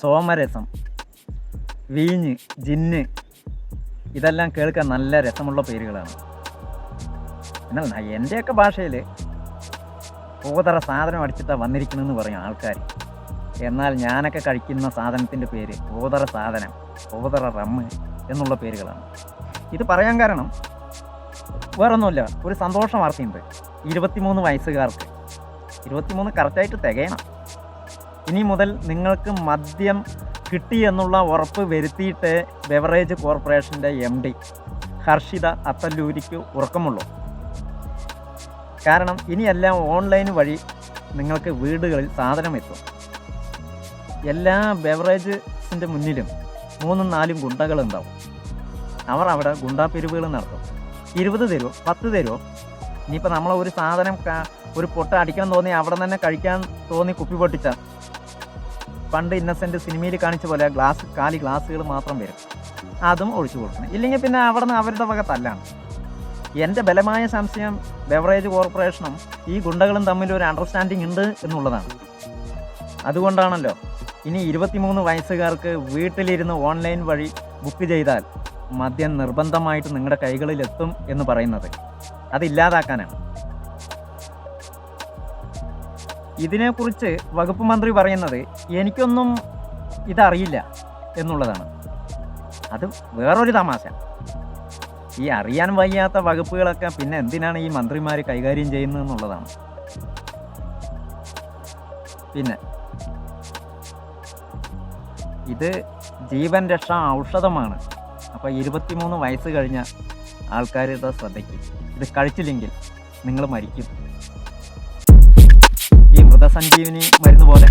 സോമരസം വീഞ്ഞ് ജിന്ന് ഇതെല്ലാം കേൾക്കാൻ നല്ല രസമുള്ള പേരുകളാണ്. എന്നാൽ എന്റെയൊക്കെ ഭാഷയിൽ പൂതറ സാധനം അടിച്ചിട്ടാണ് വന്നിരിക്കണമെന്ന് പറയും ആൾക്കാർ എന്നാൽ ഞാനൊക്കെ കഴിക്കുന്ന സാധനത്തിന്റെ പേര് പൂതറ സാധനം പൂതറ റമ്മ് എന്നുള്ള പേരുകളാണ്. ഇത് പറയാൻ കാരണം വേറൊന്നുമില്ല. ഒരു സന്തോഷ വാർത്തയുണ്ട്. ഇരുപത്തിമൂന്ന് വയസ്സുകാർക്ക്. ഇരുപത്തിമൂന്ന് കറക്റ്റായിട്ട് തികയണം. ഇനി മുതൽ നിങ്ങൾക്ക് മദ്യം കിട്ടി എന്നുള്ള ഉറപ്പ് വരുത്തിയിട്ട് ബെവറേജ് കോർപ്പറേഷന്റെ എം ഡി ഹർഷിത അത്തല്ലൂരിക്ക് ഉറക്കമുള്ളൂ. കാരണം ഇനിയെല്ലാം ഓൺലൈൻ വഴി നിങ്ങൾക്ക് വീടുകളിൽ സാധനം എത്തും. എല്ലാ ബെവറേജസിന്റെ മുന്നിലും മൂന്നും നാലും ഗുണ്ടകളുണ്ടാവും അവർ അവിടെ ഗുണ്ടാപിരിവുകൾ നടത്തും. ഇരുപത് തരുമോ പത്ത് തരുമോ ഇനിയിപ്പോൾ നമ്മൾ ഒരു സാധനം ഒരു പൊട്ട അടിക്കാൻ തോന്നി അവിടെ തന്നെ കഴിക്കാൻ തോന്നി കുപ്പി പൊട്ടിച്ച പണ്ട് ഇന്നസെന്റ് സിനിമയിൽ കാണിച്ച പോലെ ഗ്ലാസ് കാലി ഗ്ലാസ്സുകൾ മാത്രം വരും. അതും ഒഴിച്ചു കൊടുക്കണം. ഇല്ലെങ്കിൽ പിന്നെ അവിടുന്ന് അവരുടെ വക തല്ലാണ്. എന്റെ ബലമായ സംശയം ബെവറേജ് കോർപ്പറേഷനും ഈ ഗുണ്ടകളും തമ്മിൽ ഒരു അണ്ടർസ്റ്റാൻഡിങ് ഉണ്ട് എന്നുള്ളതാണ്. അതുകൊണ്ടാണല്ലോ ഇനി ഇരുപത്തിമൂന്ന് വയസ്സുകാർക്ക് വീട്ടിലിരുന്ന് ഓൺലൈൻ വഴി ബുക്ക് ചെയ്താൽ മദ്യം നിർബന്ധമായിട്ട് നിങ്ങളുടെ കൈകളിലെത്തും എന്ന് പറയുന്നത്. അതില്ലാതാക്കാനാണ് ഇതിനെക്കുറിച്ച് വകുപ്പ് മന്ത്രി പറയുന്നത് എനിക്കൊന്നും ഇതറിയില്ല എന്നുള്ളതാണ്. അത് വേറൊരു തമാശ. ഈ അറിയാൻ വയ്യാത്ത വകുപ്പുകളൊക്കെ പിന്നെ എന്തിനാണ് ഈ മന്ത്രിമാർ കൈകാര്യം ചെയ്യുന്നത് എന്നുള്ളതാണ്. പിന്നെ ഇത് ജീവൻ രക്ഷാ ഔഷധമാണ്. അപ്പോൾ ഇരുപത്തിമൂന്ന് വയസ്സ് കഴിഞ്ഞ ആൾക്കാരുടെ ശ്രദ്ധയ്ക്ക് ഇത് കഴിച്ചില്ലെങ്കിൽ നിങ്ങൾ മരിക്കും. ഈ മൃതസഞ്ജീവനി മരുന്ന് പോലെ